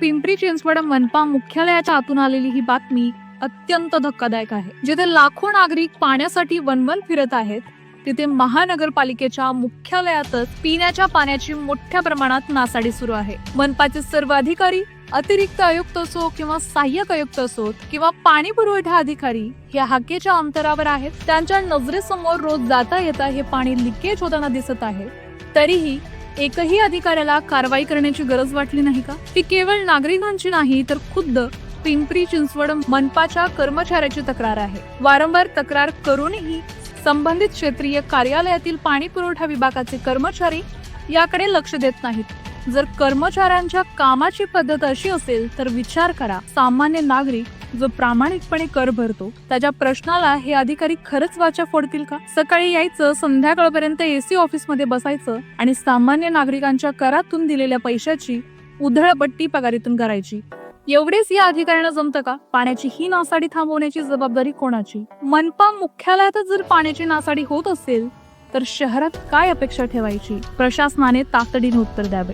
पिंपरी चिंचवड मनपा मुख्यालयाच्या आतून आलेली ही बातमी अत्यंत धक्कादायक आहे. जिथे लाखो नागरिक पाण्यासाठी वनवन फिरत आहेत तिथे महानगरपालिकेच्या मुख्यालयातच पिण्याच्या पाण्याची मोठ्या प्रमाणात नासाडी सुरू आहे. मनपाचे सर्व अधिकारी अतिरिक्त आयुक्त असो किंवा सहाय्यक आयुक्त असोत किंवा पाणी पुरवठा अधिकारी हे हाकेच्या अंतरावर आहेत. त्यांच्या नजरेसमोर रोज जाता येता हे पाणी लिकेज होताना दिसत आहे. तरीही एकही अधिकाऱ्याला कारवाई करण्याची गरज वाटली नाही का? ती केवळ नागरिकांची नाही तर खुद्द पिंपरी चिंचवड मनपाच्या कर्मचाऱ्याची तक्रार आहे. वारंवार तक्रार करूनही संबंधित क्षेत्रीय कार्यालयातील पाणी पुरवठा विभागाचे कर्मचारी याकडे लक्ष देत नाहीत. जर कर्मचाऱ्यांच्या कामाची पद्धत अशी असेल तर विचार करा. सामान्य नागरिक जो प्रामाणिकपणे कर भरतो त्याच्या प्रश्नाला हे अधिकारी खरंच वाचा फोडतील का? सकाळी यायचं संध्याकाळपर्यंत एसी ऑफिसमध्ये बसायचं आणि सामान्य नागरिकांच्या करातून दिलेल्या पैशाची उधळपट्टी पगारीतून करायची. एवढेच या अधिकाऱ्यांना जमतं का? पाण्याची ही नासाडी थांबवण्याची जबाबदारी कोणाची? मनपा मुख्यालयातच जर पाण्याची नासाडी होत असेल तर शहरात काय अपेक्षा ठेवायची? प्रशासनाने तातडीने उत्तर द्यावे.